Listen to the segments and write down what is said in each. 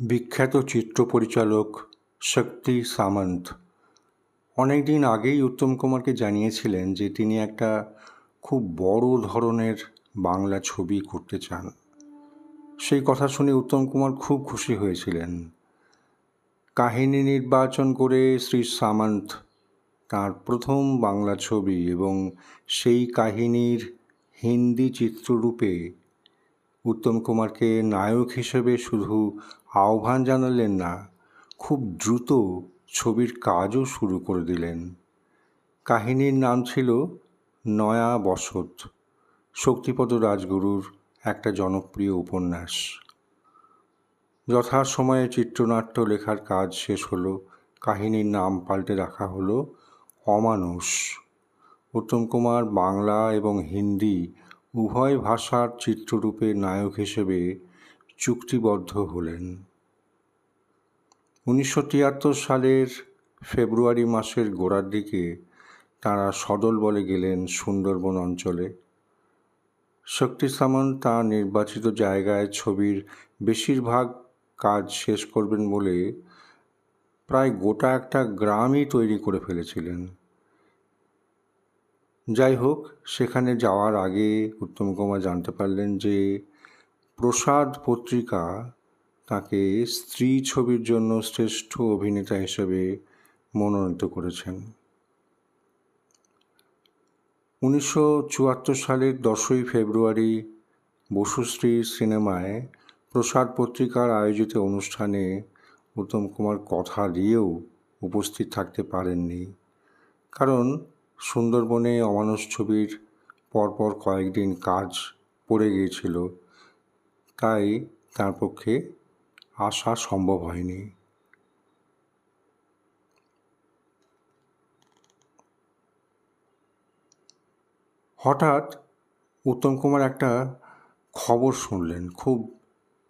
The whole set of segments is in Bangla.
বিখ্যাত চিত্র পরিচালক শক্তি সামন্ত। অনেক দিন আগেই উত্তম কুমারকে জানিয়েছিলেন যে তিনি একটা খুব বড় ধরনের বাংলা ছবি করতে চান। সেই কথা শুনে উত্তম কুমার খুব খুশি হয়েছিলেন। কাহিনী নির্বাচন করে শ্রী সামন্ত তার প্রথম বাংলা ছবি এবং সেই কাহিনীর হিন্দি চিত্ররূপে উত্তম কুমারকে নায়ক হিসেবে শুধু আহ্বান জানালেন না, খুব দ্রুত ছবির কাজও শুরু করে দিলেন। কাহিনীর নাম ছিল নয়া বসত। শক্তিপদ রাজগুরুর একটা জনপ্রিয় উপন্যাস। যথাসময়ে চিত্রনাট্য লেখার কাজ শেষ হলো, কাহিনীর নাম পাল্টে রাখা হলো অমানুষ। উত্তম কুমার বাংলা এবং হিন্দি উভয় ভাষার চিত্ররূপে নায়ক হিসেবে চুক্তিবদ্ধ হলেন। উনিশশো তিয়াত্তর সালের ফেব্রুয়ারি মাসের গোড়ার দিকে তারা সদল বলে গেলেন সুন্দরবন অঞ্চলে। শক্তি সামন্ত তাঁর নির্বাচিত জায়গায় ছবির বেশিরভাগ কাজ শেষ করবেন বলে প্রায় গোটা একটা গ্রামই তৈরি করে ফেলেছিলেন। যাই হোক সেখানে যাওয়ার আগে উত্তম কুমার জানতে পারলেন যে প্রসাদ পত্রিকা তাকে স্ত্রী ছবির জন্য শ্রেষ্ঠ অভিনেতা হিসেবে মনোনীত করেছেন। উনিশশো চুয়াত্তর সালের দশই ফেব্রুয়ারি বসুশ্রী সিনেমায় প্রসাদ পত্রিকার আয়োজিত অনুষ্ঠানে উত্তম কুমার কথা দিয়েও উপস্থিত থাকতে পারেননি। কারণ সুন্দরবনে অমানুষ ছবির পরপর কয়েকদিন কাজ পড়ে গিয়েছিল, তাই তার পক্ষে আসা সম্ভব হয়নি। হঠাৎ উত্তম কুমার একটা খবর শুনলেন, খুব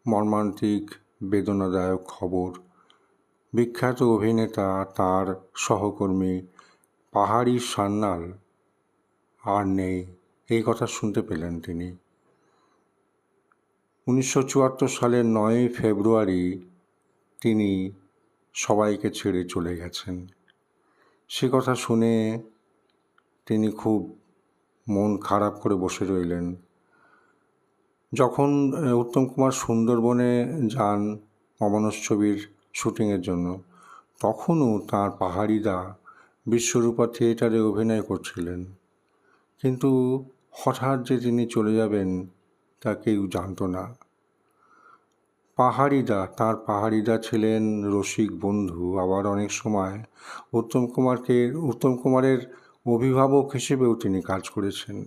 মর্মান্তিক, বেদনাদায়ক খবর। বিখ্যাত অভিনেতা, তার সহকর্মী পাহাড়ি সান্যাল আর নেই। এই কথা শুনতে পেলেন তিনি। উনিশশো চুয়াত্তর সালের নয়ই ফেব্রুয়ারি তিনি সবাইকে ছেড়ে চলে গেছেন। সে কথা শুনে তিনি খুব মন খারাপ করে বসে রইলেন। যখন উত্তম কুমার সুন্দরবনে যান অমানস ছবির শুটিংয়ের জন্য, তখনও তার পাহাড়িদা বিশ্বরূপা থিয়েটারে অভিনয় করছিলেন। কিন্তু হঠাৎ যে তিনি চলে যাবেন, তা কেউ জানত না। পাহাড়িদা, তার পাহাড়িদা ছিলেন রসিক বন্ধু, আবার অনেক সময় উত্তম কুমারকে, উত্তম কুমারের অভিভাবক হিসেবেও তিনি কাজ করেছেন।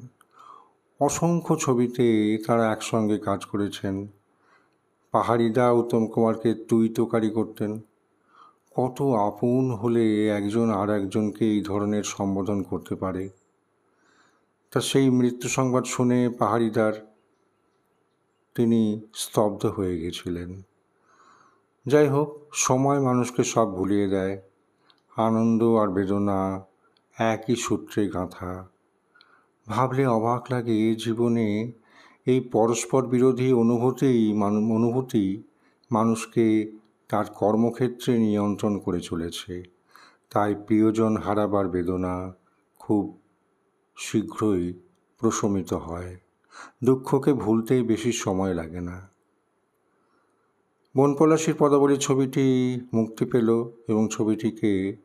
অসংখ্য ছবিতে তারা একসঙ্গে কাজ করেছেন। পাহাড়িদা উত্তম কুমারকে তুই তোকারি করতেন। কত আপন হলে একজন আর একজনকে এই ধরনের সম্বোধন করতে পারে? তা সেই মৃত্যু সংবাদ শুনে পাহাড়িদার, তিনি স্তব্ধ হয়ে গেছিলেন। যাই হোক, সময় মানুষকে সব ভুলিয়ে দেয়। আনন্দ আর বেদনা একই সূত্রে গাঁথা। ভাবলে অবাক লাগে জীবনে এই পরস্পর বিরোধী অনুভূতিই অনুভূতি মানুষকে তার কর্মক্ষেত্রে নিয়ন্ত্রণ করে চলেছে। তাই প্রিয়জন হারাবার বেদনা খুব শীঘ্রই প্রশমিত হয়। দুঃখকে ভুলতেই বেশি সময় লাগে না। বনপলাশির পদাবলী ছবিটি মুক্তি পেল এবং ছবিটিকে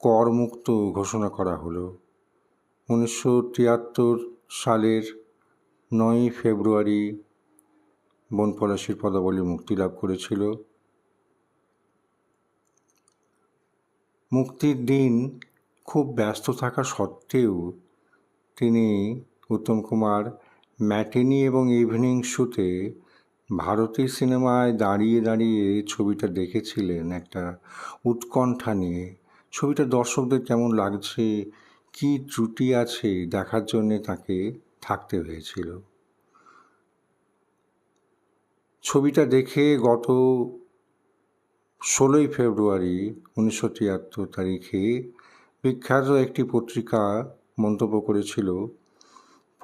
করমুক্ত ঘোষণা করা হলো। উনিশশো তিয়াত্তর সালের নয়ই ফেব্রুয়ারি বনপলাশির পদাবলী মুক্তি লাভ করেছিল। মুক্তির দিন খুব ব্যস্ত থাকা সত্ত্বেও তিনি উত্তম কুমার, ম্যাটিনি এবং ইভিনিং শোতে ভারতীয় সিনেমায় দাঁড়িয়ে দাঁড়িয়ে ছবিটা দেখেছিলেন একটা উৎকণ্ঠা নিয়ে। ছবিটা দর্শকদের কেমন লাগছে, কি ত্রুটি আছে দেখার জন্যে তাকে থাকতে হয়েছিল। ছবিটা দেখে গত ষোলোই ফেব্রুয়ারি উনিশশো তিয়াত্তর তারিখে বিখ্যাত একটি পত্রিকা মন্তব্য করেছিল,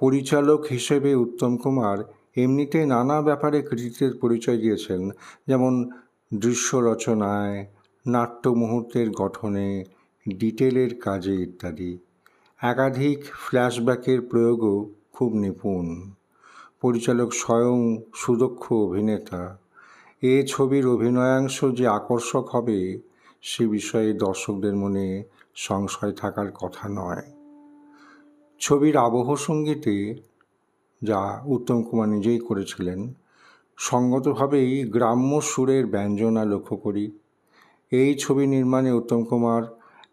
পরিচালক হিসেবে উত্তম কুমার এমনিতে নানা ব্যাপারে কৃতিত্বের পরিচয় দিয়েছেন, যেমন দৃশ্য রচনায়, নাট্য মুহূর্তের গঠনে, ডিটেলের কাজে ইত্যাদি। একাধিক ফ্ল্যাশব্যাকের প্রয়োগও খুব নিপুণ। পরিচালক স্বয়ং সুদক্ষ অভিনেতা। এ ছবির অভিনয়াংশ যে আকর্ষক হবে, সে বিষয়ে দর্শকদের মনে সংশয় থাকার কথা নয়। ছবির আবহ সঙ্গীতে, যা উত্তম কুমার নিজেই করেছিলেন সঙ্গতভাবেই গ্রাম্য সুরের ব্যঞ্জনা লক্ষ্য করি। এই ছবি নির্মাণে উত্তম কুমার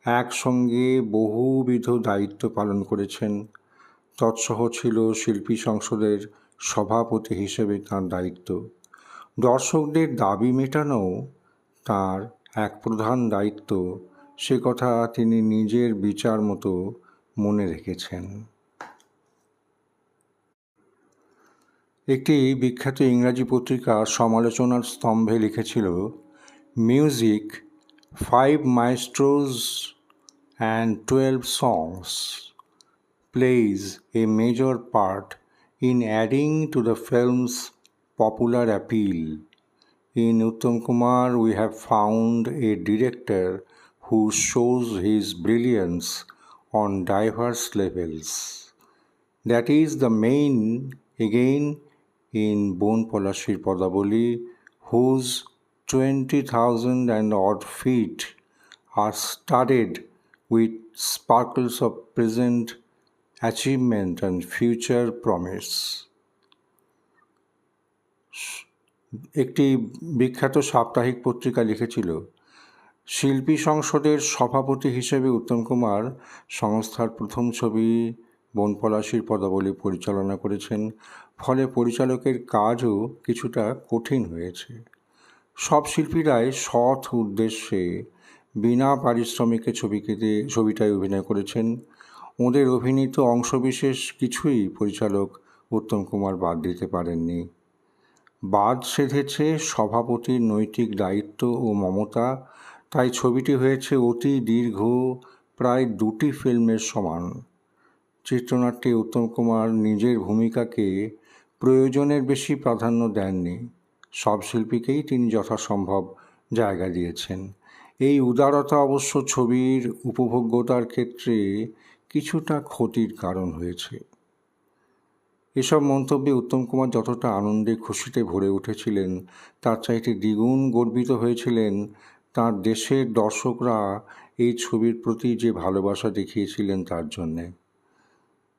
একসঙ্গে বহুবিধ দায়িত্ব পালন করেছেন। তৎসহ ছিল শিল্পী সংসদের সভাপতি হিসেবে তাঁর দায়িত্ব। দর্শকদের দাবি মেটানো তার এক প্রধান দায়িত্ব, সে কথা তিনি নিজের বিচার মতো মনে রেখেছেন। একটি বিখ্যাত ইংরাজি পত্রিকা সমালোচনার স্তম্ভে লিখেছিল music five maestros and twelve songs plays a major part in adding to the film's popular appeal. In Uttam Kumar, we have found a director who shows his brilliance on diverse levels. That is the main, again, in Bon Polashir Padaboli, whose 20,000 and odd feet are studded with sparkles of present achievement and future promise. একটি বিখ্যাত সাপ্তাহিক পত্রিকা লিখেছিল, শিল্পী সংসদের সভাপতি হিসেবে উত্তম কুমার সংস্থার প্রথম ছবি বনপলাশির পদাবলী পরিচালনা করেছেন। ফলে পরিচালকের কাজও কিছুটা কঠিন হয়েছে। সব শিল্পীরাই সৎ উদ্দেশ্যে বিনা পারিশ্রমিকে ছবিকে ছবিটায় অভিনয় করেছেন। ওদের অভিনীত অংশবিশেষ কিছুই পরিচালক উত্তম কুমার বাদ দিতে পারেননি। বাদ সেধেছে সভাপতির নৈতিক দায়িত্ব ও মমতা। তাই ছবিটি হয়েছে অতি দীর্ঘ, প্রায় দুটি ফিল্মের সমান। চিত্রনাট্যে উত্তম কুমার নিজের ভূমিকাকে প্রয়োজনের বেশি প্রাধান্য দেননি। সব শিল্পীকেই তিনি যথাসম্ভব জায়গা দিয়েছেন। এই উদারতা অবশ্য ছবির উপভোগ্যতার ক্ষেত্রে কিছুটা ক্ষতির কারণ হয়েছে। এসব মন্তব্যে উত্তম কুমার যতটা আনন্দে খুশিতে ভরে উঠেছিলেন, তার চাইতে দ্বিগুণ গর্বিত হয়েছিলেন তার দেশের দর্শকরা এই ছবির প্রতি যে ভালোবাসা দেখিয়েছিলেন তার জন্যে।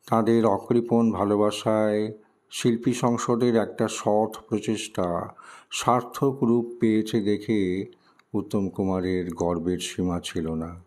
তাদের অকৃপণ ভালোবাসায় শিল্পী সংসদের একটা সৎ প্রচেষ্টা সার্থক রূপ পেয়েছে দেখে উত্তম কুমারের গর্বের সীমা ছিল না।